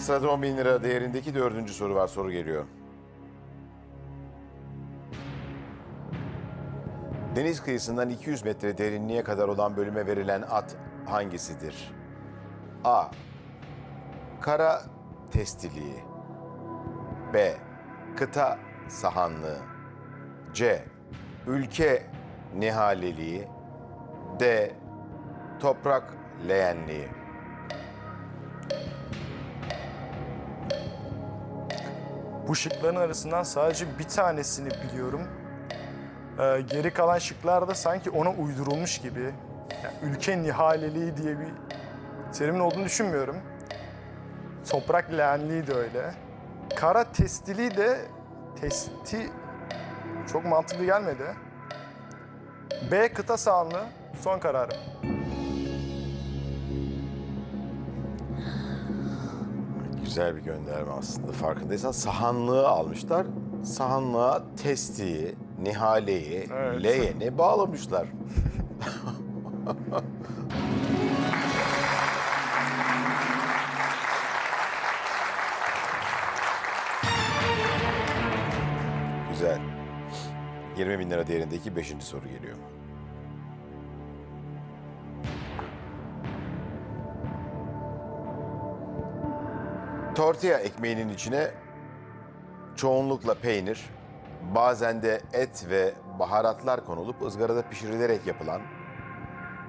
Sırada 10 bin lira değerindeki dördüncü soru var. Soru geliyor. Deniz kıyısından 200 metre derinliğe kadar olan bölüme verilen at hangisidir? A. Kara testiliği. B. Kıta sahanlığı. C. Ülke nihaleliği. D. Toprak leğenliği. Bu şıkların arasından sadece bir tanesini biliyorum. Ee, geri kalan şıklar da sanki ona uydurulmuş gibi. Yani ülke nihaleliği diye bir terimin olduğunu düşünmüyorum. Toprak leğenliği de öyle. Kara testiliği de testi çok mantıklı gelmedi. B kıta sahanlığı son kararım. Güzel bir gönderme aslında farkındaysan. Sahanlığı almışlar. Sahanlığa testiyi, nihaleyi, Evet. leğeni bağlamışlar. Güzel. 20 bin lira değerindeki 5. soru geliyor. Tortilla ekmeğinin içine çoğunlukla peynir, bazen de et ve baharatlar konulup ızgarada pişirilerek yapılan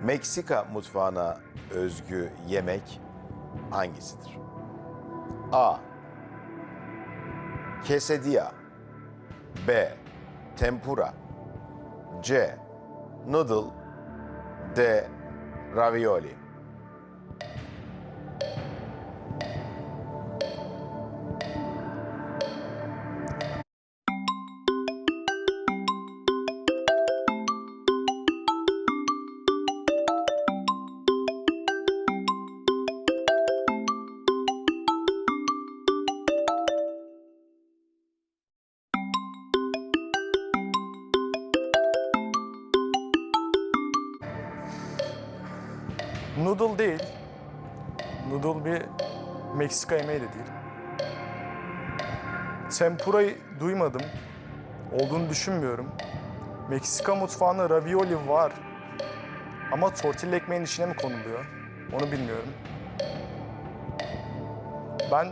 Meksika mutfağına özgü yemek hangisidir? A. Quesadilla B. Tempura C. Noodle D. Ravioli Noodle değil. Noodle bir Meksika yemeği de değil. Tempura'yı duymadım. Olduğunu düşünmüyorum. Meksika mutfağında ravioli var. Ama tortilla ekmeğin içine mi konuluyor? Onu bilmiyorum. Ben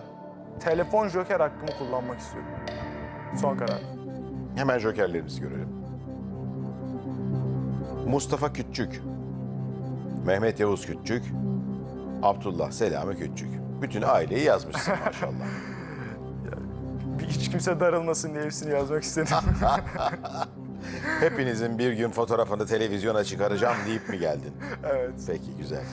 telefon joker hakkımı kullanmak istiyorum. Son karar. Hemen jokerlerimizi görelim. Mustafa Küçük, Mehmet Yavuz Küçük, Abdullah Selami Küçük. Bütün aileyi yazmışsın maşallah. Hiç kimse darılmasın diye hepsini yazmak istedim. Hepinizin bir gün fotoğrafını televizyona çıkaracağım deyip mi geldin? evet. Peki güzel.